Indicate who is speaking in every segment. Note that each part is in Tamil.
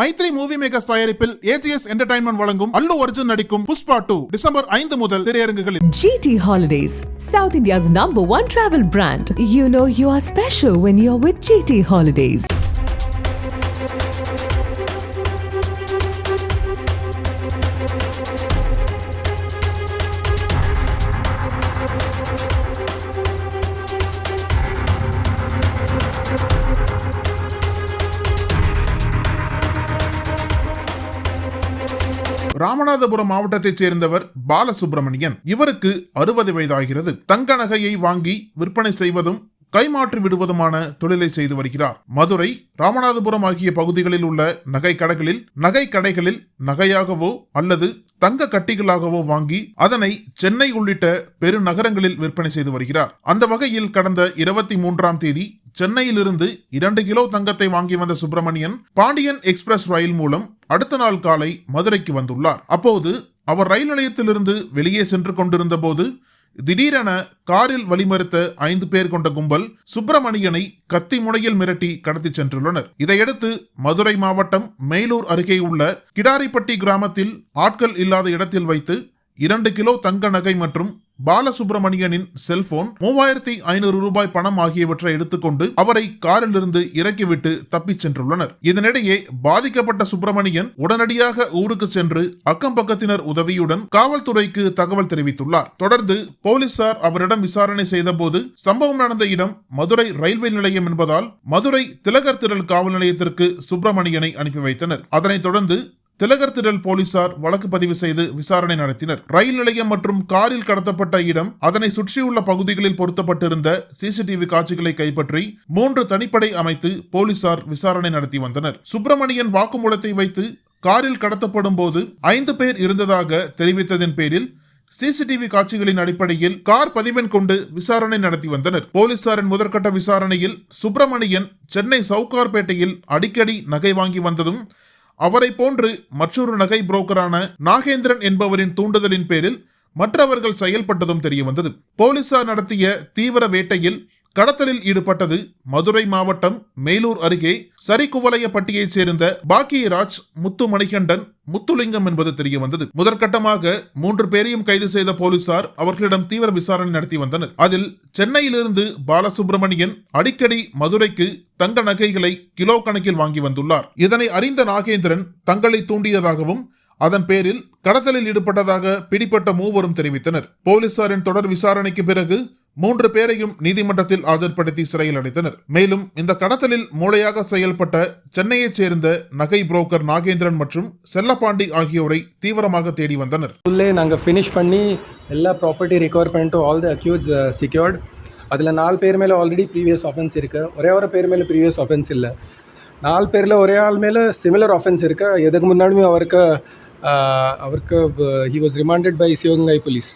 Speaker 1: மைத்ரி மூவி மேக்கர்ஸ் தயாரிப்பில் ஏஜிஎஸ் என்டர்டைன்மெண்ட் வழங்கும் அல்லு அர்ஜுன் நடிக்கும் புஷ்பா டூ டிசம்பர் ஐந்து முதல் திரையரங்குகளில்
Speaker 2: GT holidays south India's number one travel brand you know you are special when you are with GT holidays
Speaker 1: Ramanathapuram மாவட்டத்தைச் சேர்ந்தவர் பாலசுப்ரமணியன். இவருக்கு அறுபது வயதாகிறது. தங்க நகையை வாங்கி விற்பனை செய்வதும் கைமாற்றி விடுவதுமான தொழிலை செய்து வருகிறார். மதுரை ராமநாதபுரம் ஆகிய பகுதிகளில் உள்ள நகை கடைகளில் நகை கடைகளில் நகையாகவோ அல்லது தங்க கட்டிகளாகவோ வாங்கி அதனை சென்னை உள்ளிட்ட பெருநகரங்களில் விற்பனை செய்து வருகிறார். அந்த வகையில் கடந்த இருபத்தி மூன்றாம் தேதி சென்னையிலிருந்து இரண்டு கிலோ தங்கத்தை வாங்கி வந்த சுப்பிரமணியன் பாண்டியன் எக்ஸ்பிரஸ் ரயில் மூலம் அடுத்த நாள் காலை மதுரைக்கு வந்துள்ளார். அப்போது அவர் ரயில் நிலையத்திலிருந்து வெளியே சென்று கொண்டிருந்த போது திடீரென காரில் வழிமறுத்த ஐந்து பேர் கொண்ட கும்பல் சுப்பிரமணியனை கத்தி முனையில் மிரட்டி கடத்திச் சென்றுள்ளனர். இதையடுத்து மதுரை மாவட்டம் மேலூர் அருகே உள்ள கிடாரிப்பட்டி கிராமத்தில் ஆட்கள் இல்லாத இடத்தில் வைத்து இரண்டு கிலோ தங்க நகை மற்றும் பாலசுப்ரமணியனின் செல்போன் மூவாயிரத்தி ஐநூறு ரூபாய் பணம் ஆகியவற்றை எடுத்துக்கொண்டு அவரை காரிலிருந்து இறக்கிவிட்டு தப்பிச் சென்றுள்ளனர். இதனிடையே பாதிக்கப்பட்ட சுப்பிரமணியன் உடனடியாக ஊருக்கு சென்று அக்கம் பக்கத்தினர் உதவியுடன் காவல்துறைக்கு தகவல் தெரிவித்துள்ளார். தொடர்ந்து போலீசார் அவரிடம் விசாரணை செய்தபோது சம்பவம் நடந்த இடம் மதுரை ரயில்வே நிலையம் என்பதால் மதுரை திலகர் திரள் காவல் நிலையத்திற்கு சுப்பிரமணியனை அனுப்பி வைத்தனர். அதனைத் தொடர்ந்து திலகர் திடல் போலீசார் வழக்கு பதிவு செய்து விசாரணை நடத்தினர். ரயில் நிலையம் மற்றும் காரில் கடத்தப்பட்ட இடம் அதனை சுற்றியுள்ள பகுதிகளில் பொருத்தப்பட்டிருந்த சிசிடிவி காட்சிகளை கைப்பற்றி மூன்று தனிப்படை அமைத்து போலீசார் விசாரணை நடத்தி வந்தனர். சுப்பிரமணியன் வாக்குமூலத்தை வைத்து காரில் கடத்தப்படும் போது ஐந்து பேர் இருந்ததாக தெரிவித்ததன் பேரில் சிசிடிவி காட்சிகளின் அடிப்படையில் கார் பதிவெண் கொண்டு விசாரணை நடத்தி வந்தனர். போலீசாரின் முதற்கட்ட விசாரணையில் சுப்பிரமணியன் சென்னை சவுகார்பேட்டையில் அடிக்கடி நகை வாங்கி வந்ததும் அவரை போன்று மற்றொரு நகை புரோக்கரான நாகேந்திரன் என்பவரின் தூண்டுதலின் பேரில் மற்றவர்கள் செயல்பட்டதும் தெரிய வந்தது போலீசார் நடத்திய தீவிர வேட்டையில் கடத்தலில் ஈடுபட்டது மதுரை மாவட்டம் மேலூர் அருகே சரிகுவலையப்பட்டியைச் சேர்ந்த பாக்கியராஜ் முத்து மணிகண்டன் முத்துலிங்கம் என்பது தெரிய வந்தது முதற்கட்டமாக மூன்று பேரையும் கைது செய்த போலீசார் அவர்களிடம் தீவிர விசாரணை நடத்தி வந்தனர். அதில் சென்னையிலிருந்து பாலசுப்ரமணியன் அடிக்கடி மதுரைக்கு தங்க நகைகளை கிலோ கணக்கில் வாங்கி வந்துள்ளார். இதனை அறிந்த நாகேந்திரன் தங்களை தூண்டியதாகவும் அதன் பேரில் கடத்தலில் ஈடுபட்டதாக பிடிபட்ட மூவரும் தெரிவித்தனர். போலீசாரின் தொடர் விசாரணைக்கு பிறகு மூன்று பேரையும் நீதிமன்றத்தில் ஆஜர்படுத்தி சிறையில் அடைத்தனர். மேலும் இந்த கடத்தலில் மூளையாக செயல்பட்ட சென்னையைச் சேர்ந்த நகை புரோக்கர் நாகேந்திரன் மற்றும் செல்லப்பாண்டி ஆகியோரை தீவிரமாக தேடி வந்தனர்.
Speaker 3: உள்ளே நாங்கள் ஃபினிஷ் பண்ணி எல்லா ப்ராப்பர்ட்டி ரிகவர் பண்ணிட்டு ஆல் த அக்யூஸ் செக்யூர்ட் அதில் நாலு பேர் மேலே ஆல்ரெடி ப்ரீவியஸ் ஆஃபென்ஸ் இருக்குது ஒரே ஒரு பேர் மேலே ப்ரீவியஸ் ஆஃபென்ஸ் இல்லை. நாலு பேரில் ஒரே ஆள் மேலே சிமிலர் ஆஃபென்ஸ் இருக்கு. எதுக்கு முன்னாடியும் அவருக்கு uh, அவருக்கு he was remanded by Sivaganga police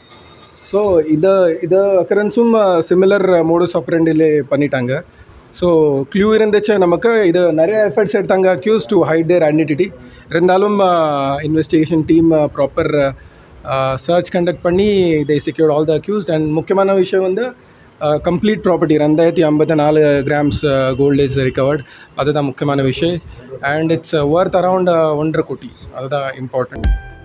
Speaker 3: so இதை இதை அக்கரன்ஸும் சிமிலர் மோடஸ் ஆப்ரெண்டிலே பண்ணிட்டாங்க. ஸோ க்ளூ இருந்துச்சு நமக்கு. இது நிறைய எஃபர்ட்ஸ் எடுத்தாங்க. Accused to hide their identity இருந்தாலும் investigation team proper search conduct பண்ணி இதை secured all the accused and முக்கியமான விஷயம் வந்து uh, கம்ப்ளீட் ப்ராப்பர்ட்டி ரெண்டாயிரத்தி ஐம்பத்தி நாலு கிராம்ஸ் கோல்ட் இஸ் ரிகவர்ட் அதுதான் முக்கியமான விஷயம். அண்ட் இட்ஸ் ஒர்த் அரவுண்ட் ஒன்றரை கோட்டி அதுதான் இம்பார்ட்டன்ட்